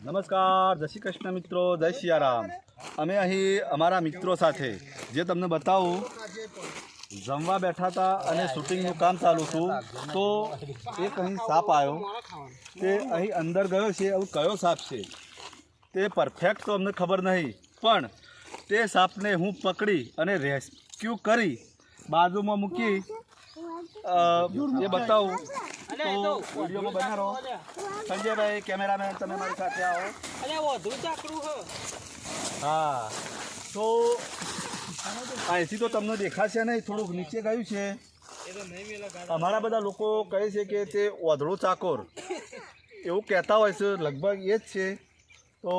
નમસ્કાર, જય શ્રી કૃષ્ણ મિત્રો, જય સિયારામ અમે અહીં અમારા મિત્રો સાથે, જે તમને બતાવું, જમવા બેઠા હતા અને શૂટિંગનું કામ ચાલુ હતું, તો એક અહીં સાપ આવ્યો. તે અહીં અંદર ગયો છે એવું કયો સાપ છે? તે પરફેક્ટ તો અમને ખબર નહીં, પણ તે સાપને હું પકડી અને રેસ્ક્યુ કરી, બાજુમાં મૂકી એ બતાવું તો વિડીયોમાં બના રહો સંજયભાઈ કેમેરામેન તમે મારી સાથે આવો. અલ્યા વધુ ચાકરું હ. હા. તો અહીંથી તો તમને દેખાશે નહીં થોડુંક નીચે ગયું છે. અમારા બધા લોકો કહે છે કે તે ઓધળો ચાકોર. એવું કહેતા હોય છે લગભગ એ જ છે. તો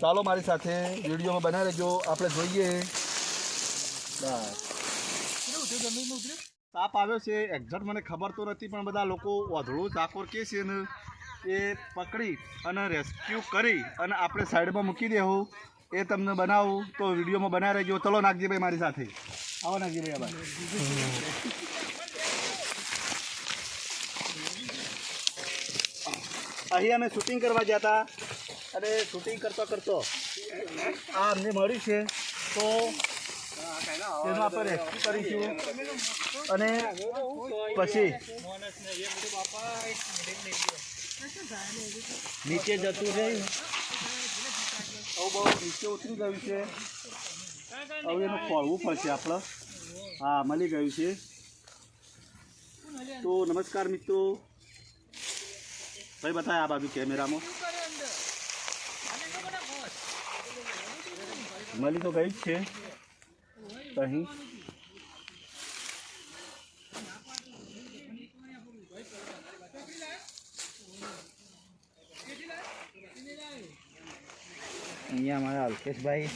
ચાલો મારી સાથે વિડીયોમાં બનાવી રહેજો આપણે જોઈએ. બસ. સાપ આવ્યો છે એક્ઝેક્ટ મને ખબર તો નથી, પણ બધા લોકો વાધળું ચાકોર કે છે ને, એ પકડી અને રેસ્ક્યુ કરી અને આપણે સાઈડમાં મૂકી દેવું એ તમને બનાવું, તો વિડીયોમાં બનાવી રહેજો ચલો નાગજીભાઈ મારી સાથે. આવો નાગજીભાઈ આભાર. અહીં અમે શૂટિંગ કરવા ગયા હતા. અને શૂટિંગ કરતો કરતો આ અમને મળ્યું છે. તો તેનું આપણે રેસ્ક્યુ કરીશું અને પછી નીચે જતું છે આવું બહુ નીચે ઉતરી ગયું છે. હવે એનું ખોળવું પડશે આપણે. હા, મળી ગયું છે. તો નમસ્કાર મિત્રો. ભાઈ બતાય આ બાજુ કેમેરામાં. મળી તો ગઈ જ છે. અહીં. અહીંયા અમારા અલ્કેશભાઈ.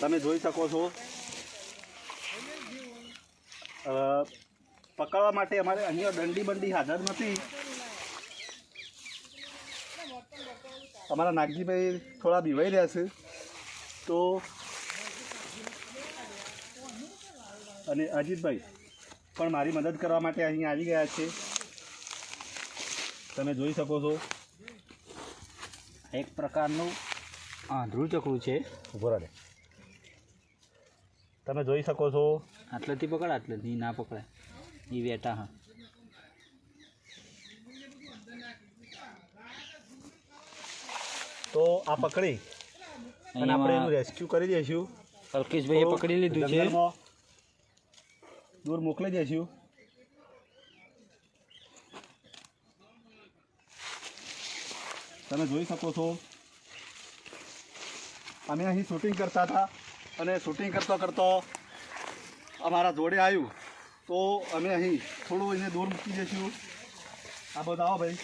તમે જોઈ શકો છો. પકડવા માટે અમારે અહીંયા દંડી બંડી હાજર નથી. અમારા નાગજીભાઈ થોડા બીવાઈ રહ્યા છે. તો અને અજીતભાઈ પણ મારી મદદ કરવા માટે અહીં આવી ગયા છે. તમે જોઈ શકો છો એક પ્રકારનું આંધળું ચકડું છે. ઊભો રહે તમે જોઈ શકો છો. આટલેથી પકડ આટલેથી ના પકડાય. એ વેટા હા. તો આ પકડી. અને આપણે એનું રેસ્ક્યુ કરી દઈશું. અલ્કેશભાઈએ પકડી લીધું છે. દૂર મોકલી દઈશું તમે જોઈ શકો છો. અમે અહીં શૂટિંગ કરતા હતા અને શૂટિંગ કરતો કરતો અમારા જોડે આવ્યું. તો અમે અહીં થોડું એને દૂર મૂકી દઈશું આ બધા આવો ભાઈ.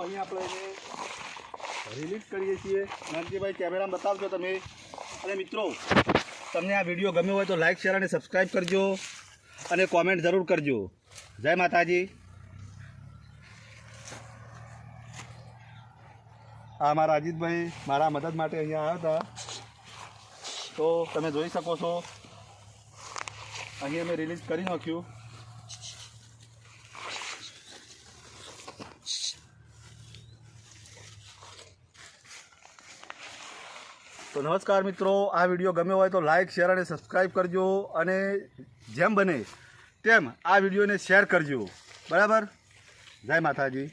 તો અહીંયા આપણે રિલીઝ કરીએ છીએ. નાનજીભાઈ કેમેરામાં બતાવજો તમે. અને મિત્રો, તમને આ વીડિયો ગમ્યો હોય તો લાઈક શેર અને સબસ્ક્રાઈબ કરજો. અને કોમેન્ટ જરૂર કરજો. જય માતાજી. આ મારા અજીતભાઈ મારા મદદ માટે અહીંયા આવ્યા હતા. તો તમે જોઈ શકો છો, અહીં અમે રિલીઝ કરી નાખ્યું. તો નમસ્કાર મિત્રો, આ વીડિયો ગમ્યો હોય તો લાઈક શેર અને સબસ્ક્રાઈબ કરજો અને જેમ બને તેમ આ વિડીયોને શેર કરજો. બરાબર? જય માતાજી.